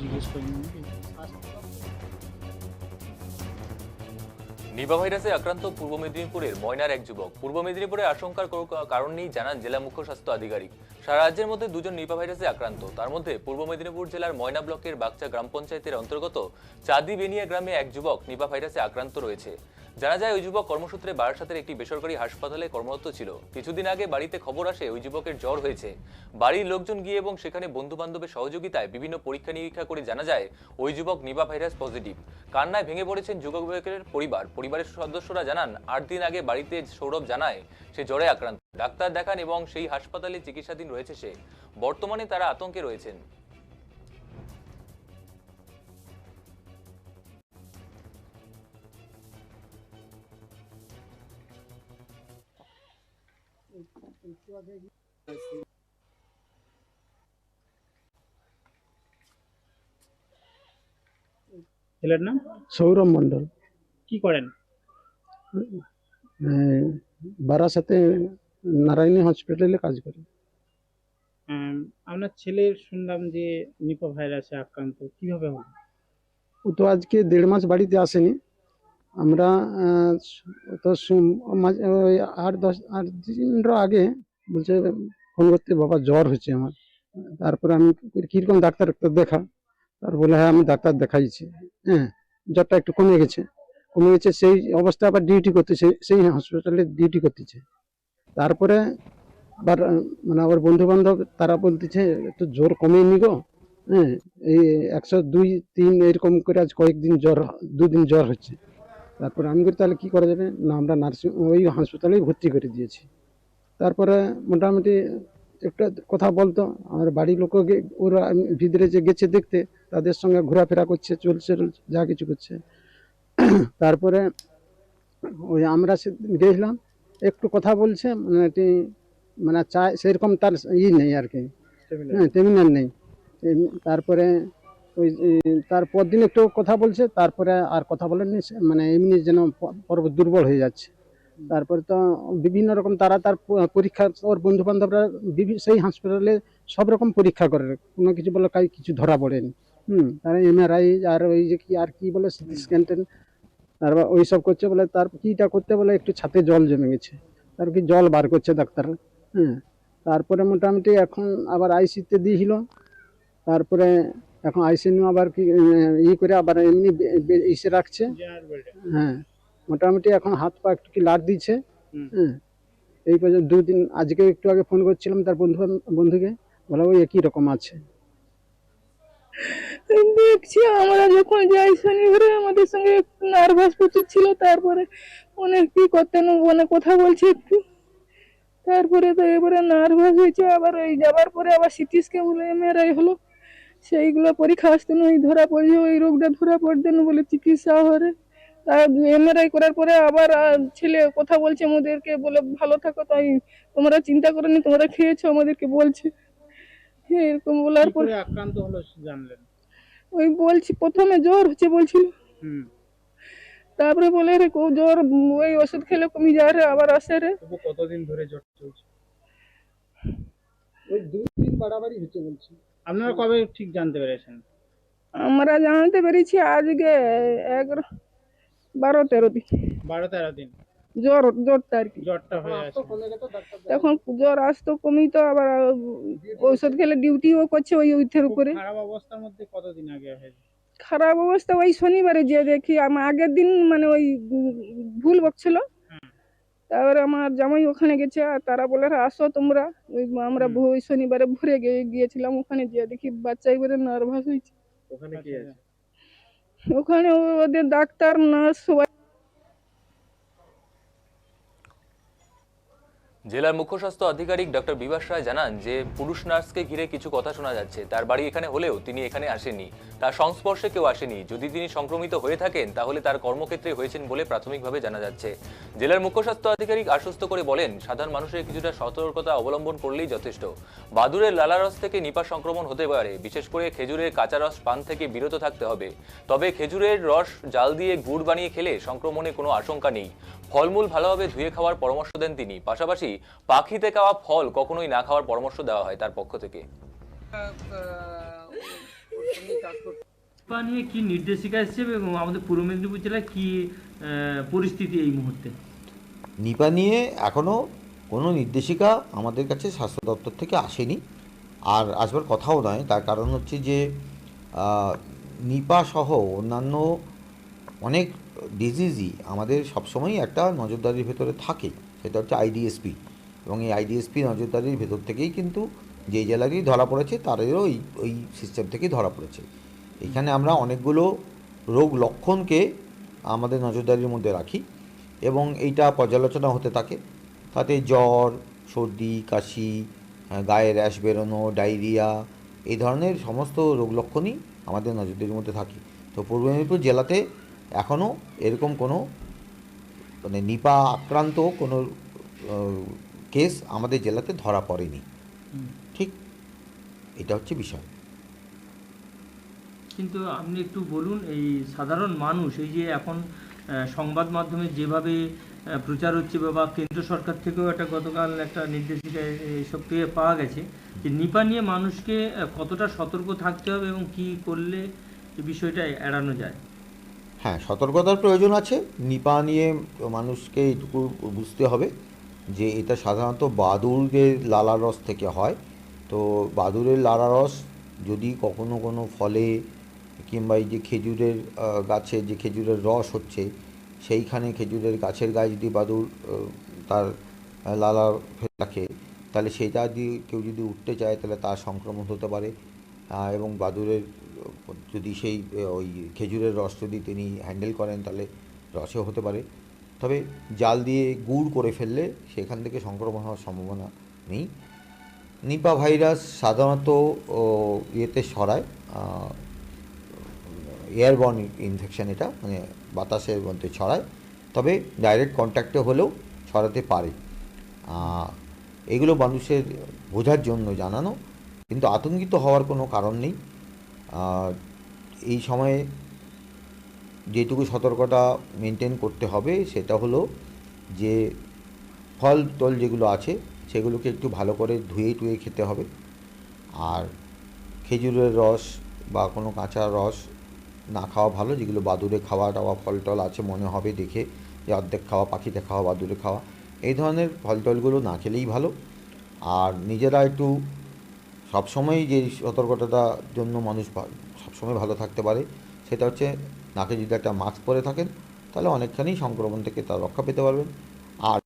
জিজ্ঞেস নিপা ভাইরাসে আক্রান্ত পূর্ব মেদিনীপুরের ময়নার এক যুবক। পূর্ব মেদিনীপুরে আশঙ্কার কারণ নেই জানান জেলা মুখ্য স্বাস্থ্য আধিকারিক। সারা রাজ্যের মধ্যে দুজন নিপা ভাইরাসে আক্রান্ত। তার মধ্যে পূর্ব মেদিনীপুর জেলার ময়না ব্লকের বাগচা গ্রাম পঞ্চায়েতের অন্তর্গত চাঁদি বেনিয়া গ্রামে এক যুবক নিপা ভাইরাসে আক্রান্ত রয়েছে। জানা যায়, ওই যুবক কর্মসূত্রে বারাসাতের একটি বেসরকারি হাসপাতালে কর্মরত ছিল। কিছুদিন আগে বাড়িতে খবর আসে, ওই যুবকের জ্বর হয়েছে। বাড়ির লোকজন গিয়ে এবং সেখানে বন্ধু বান্ধবের সহযোগিতায় বিভিন্ন পরীক্ষা নিরীক্ষা করে জানা যায়, ওই যুবক নিবা ভাইরাস পজিটিভ। কান্নায় ভেঙে পড়েছেন যুবকের পরিবার। পরিবারের সদস্যরা জানান, আট দিন আগে বাড়িতে সৌরভ জানায়, সে জ্বরে আক্রান্ত। ডাক্তার দেখান এবং সেই হাসপাতালে চিকিৎসাধীন রয়েছে সে। বর্তমানে তারা আতঙ্কে রয়েছেন। ছেলের নাম? সৌরভ মণ্ডল। কি করেন? বারাসাতে নারায়ণী হসপিটালে কাজ করি। আপনার ছেলের শুনলাম যে নিপা ভাইরাসে আক্রান্ত কীভাবে হলো? ও তো আজকে দেড় মাস বাড়িতে আসেনি। আমরা তো মাঝে ওই আট দশ আট দিনের আগে বলছে, ফোন করতে বাবা জ্বর হচ্ছে আমার। তারপরে আমি কীরকম ডাক্তার একটা দেখা। তার বলে হ্যাঁ আমি ডাক্তার দেখাইছি। হ্যাঁ জ্বরটা একটু কমে গেছে। কমে গেছে, সেই অবস্থা আবার ডিউটি করতেছে, সেই হসপিটালে ডিউটি করতেছে। তারপরে আবার মানে আমার বন্ধু বান্ধব তারা বলতেছে, একটু জ্বর জোর কমেনি গো হ্যাঁ এই একশো দুই, তিন এরকম করে আজ কয়েকদিন জ্বর, দুদিন জ্বর হচ্ছে। তারপরে আমি করি তাহলে কি করা যাবে? না, আমরা নার্সিং, ওই হাসপাতালেই ভর্তি করে দিয়েছি। তারপরে মোটামুটি একটা কথা বলতো আমার বাড়ির লোককে ওরা ভিতরে যে গেছে দেখতে তাদের সঙ্গে ঘোরাফেরা করছে চলছে যা কিছু করছে। তারপরে ওই আমরা গেছিলাম একটু কথা বলছে মানে একটি মানে চায় সেরকম তার ই নেই আর কি। হ্যাঁ তেমনি নেই। তারপরে ওই এ, তারপর দিন একটু কথা বলছে তারপরে আর কথা বলেনি সে, মানে এমনি যেন পর্ব দুর্বল হয়ে যাচ্ছে। তারপরে তো বিভিন্ন রকম তারা তার পরীক্ষা, ওর বন্ধু বান্ধবরা সেই হাসপাতালে সব রকম পরীক্ষা করে। কোনো কিছু বলে কাই কিছু ধরা পড়েনি। হুম, তারা এমআরআই আর ওই যে কি, আর কি বলে সিটি স্ক্যান তারপর ওই সব করছে বলে, তার কিটা করতে বলে, একটু ছাতে জল জমে গেছে। তার কি জল বার করছে ডাক্তার হ্যাঁ তারপরে মোটামুটি এখন আবার আইসিতে দিয়েছিল তারপরে এখন আইসি আবার কি ই করে আবার এমনি ইসে রাখছে। হ্যাঁ। মোটামুটি এখন হাত পা একটু কি লাট দিচ্ছে হ্যাঁ। এই পর্যন্ত দুদিন আজকে একটু আগে ফোন করছিলাম তার বন্ধু বন্ধুকে বলা ওই একই রকম আছে। দেখছি আমরা যখন যাই শনিবারে আমাদের সঙ্গে একটু নার্ভাস প্রচুর ছিল তারপরে অনেক কি করতে মানে কথা বলছে একটু। তারপরে তো এবারে নার্ভাস হয়েছে আবার ওই যাবার পরে আবার সিটি স্ক্যান হলো এমআরআই হলো। সেইগুলো পরীক্ষা আসতেন ওই ধরা পড়ছে ওই রোগটা ধরা পড়তেন বলে চিকিৎসা হরে এমআরআই করার পরে আবার ছেলে কথা বলছে আমাদেরকে বলে ভালো থাকো তাই তোমরা চিন্তা করনি তোমরা খেয়েছো আমাদেরকে বলছে। এরকম বলার পর আক্রান্ত হলো জানলেন? ওই বলছি প্রথমে জ্বর হচ্ছে বলছিল। হুম। তারপরে বলে রে কো জ্বর ওই ওষুধ খেলে কমে যায় রে আবার আসে রে। কতদিন ধরে জ্বর চলছে? ওই দুই দিন বাড়াবাড়ি হচ্ছে বলছি। আপনারা কবে ঠিক জানতে পেরেছেন? আমরা জানতে পেরেছি আজকে এগারো বারো তেরো দিন। বারো তেরো দিন। জ্বর জ্বরটা আর কি। জ্বরটা হয়ে আছে কমে তখন জ্বর আসতো কমই তো আবার ঔষধ খেলে ডিউটিও করছে ওই ওইথের খুব উপরে। খারাপ অবস্থার মধ্যে কতদিন আগে হয়েছে? খারাপ অবস্থা ওই শনিবারে যে দেখি আমার আগের দিন মানে ওই ভুল বকছিল। হুম। তারপরে আমার জামাই ওখানে গেছে আর তারা বলে আসো তোমরা। ওই আমরা। ওই শনিবারে ভোরে গিয়ে গিয়েছিলাম ওখানে গিয়ে দেখি বাচ্চা এবারে নার্ভাস হয়েছে। ওখানে কি আছে ওখানে ও- ওদের ডাক্তার নার্স সবাই জেলার মুখ্য স্বাস্থ্য আধিকারিক ডক্টর বিভাস রায় জানান যে পুরুষ নার্সকে ঘিরে কিছু কথা শোনা যাচ্ছে। তার বাড়ি এখানে হলেও তিনি এখানে আসেননি। তার সংস্পর্শে কেউ আসেনি। যদি তিনি সংক্রমিত হয়ে থাকেন, তাহলে তার কর্মক্ষেত্রে হয়েছেন বলে প্রাথমিকভাবে জানা যাচ্ছে। জেলার মুখ্য স্বাস্থ্য আধিকারিক আশ্বস্ত করে বলেন, সাধারণ মানুষের কিছুটা সতর্কতা অবলম্বন করলেই যথেষ্ট। বাদুরের লালারস থেকে নিপা সংক্রমণ হতে পারে। বিশেষ করে খেজুরের কাঁচা রস পান থেকে বিরত থাকতে হবে। তবে খেজুরের রস জাল দিয়ে গুড় বানিয়ে খেলে সংক্রমণে কোনো আশঙ্কা নেই। ফলমূল ভালোভাবে ধুয়ে খাওয়ার পরামর্শ দেন তিনি। পাশাপাশি পাখিতে খাওয়া ফল কখনোই না খাওয়ার পরামর্শ দেওয়া হয় তার পক্ষ থেকে। নিপা নিয়ে কি নির্দেশিকা এসছে এবং আমাদের পূর্ব মেদিনীপুর জেলায় কি পরিস্থিতি এই মুহূর্তে? নিপা নিয়ে এখনও কোনো নির্দেশিকা আমাদের কাছে স্বাস্থ্য দপ্তর থেকে আসেনি। আর আসবার কথাও নয় তার কারণ হচ্ছে যে নিপা সহ অন্যান্য অনেক ডিজিজই আমাদের সবসময়ই একটা নজরদারির ভেতরে থাকে। সেটা হচ্ছে আইডিএসপি এবং এই আইডিএসপি নজরদারির ভেতর থেকেই কিন্তু যেই জেলারই ধরা পড়েছে, তাদেরও এই, ওই সিস্টেম থেকেই ধরা পড়েছে। এখানে আমরা অনেকগুলো রোগ লক্ষণকে আমাদের নজরদারির মধ্যে রাখি এবং এইটা পর্যালোচনা হতে থাকে। তাতে জ্বর, সর্দি, কাশি গায়ে র্যাশ বেরোনো, ডায়রিয়া এই ধরনের সমস্ত রোগ লক্ষণই আমাদের নজরদারির মধ্যে থাকে। তো পূর্ব মেদিনীপুর জেলাতে এখনও এরকম কোনো মানে নিপা আক্রান্ত কোনো কেস আমাদের জেলাতে ধরা পড়েনি। ঠিক? এটা হচ্ছে বিষয়। কিন্তু আপনি একটু বলুন এই সাধারণ মানুষ এই যে এখন সংবাদ মাধ্যমে যেভাবে প্রচার হচ্ছে বা- কেন্দ্র সরকার থেকেও একটা গতকাল একটা নির্দেশিকা এসব পেয়ে পাওয়া গেছে যে নিপা নিয়ে মানুষকে কতটা সতর্ক থাকতে হবে এবং কি করলে এই বিষয়টা এড়ানো যায়? হ্যাঁ সতর্কতার প্রয়োজন আছে। নিপা নিয়ে মানুষকে এইটুকু বুঝতে হবে যে এটা সাধারণত বাদুড়ের লালা রস থেকে হয়। তো বাদুড়ের লালা রস যদি কখনো কোনো ফলে কিংবা এই যে খেজুরের গাছে যে খেজুরের রস হচ্ছে সেইখানে খেজুরের গাছের গায়ে যদি আহ, তার লালা রাখে তাহলে সেটা দিয়ে কেউ যদি উঠতে চায় তাহলে তার সংক্রমণ হতে পারে। এবং বাদুড়ের আহ, যদি সেই ওই খেজুরের রস যদি তিনি হ্যান্ডেল করেন, তাহলে রসেও হতে পারে। তবে জাল দিয়ে গুড় করে ফেললে সেখান থেকে সংক্রমণ হওয়ার সম্ভাবনা নেই। নিপা ভাইরাস সাধারণত ইয়েতে ছড়ায় এয়ারবর্ন ইনফেকশন এটা মানে বাতাসের মধ্যে ছড়ায়। তবে ডাইরেক্ট কন্ট্যাক্টে হলেও ছড়াতে পারে। এগুলো মানুষের বোঝার জন্য জানানো, কিন্তু আতঙ্কিত হওয়ার কোনো কারণ নেই। আর এই সময়ে যেটুকু সতর্কতা মেনটেন করতে হবে সেটা হলো যে ফল টল যেগুলো আছে সেগুলোকে একটু ভালো করে ধুয়ে টুয়ে খেতে হবে। আর খেজুরের রস বা কোনো কাঁচা রস না খাওয়া ভালো, যেগুলো বাদুড়ে খাওয়া টাওয়া ফল টল আছে মনে হবে দেখে যে অর্ধেক খাওয়া, পাখিতে খাওয়া, বাদুরে খাওয়া, এই ধরনের ফল টলগুলো না খেলেই ভালো। আর নিজেরা একটু সবসময় যে সতর্কতাটা জন্য মানুষ সবসময় ভালো থাকতে পারে, সেটা হচ্ছে নাকে যদি একটা মাস্ক পরে থাকেন, তাহলে অনেকখানি সংক্রমণ থেকে তার রক্ষা পেতে পারবেন। আর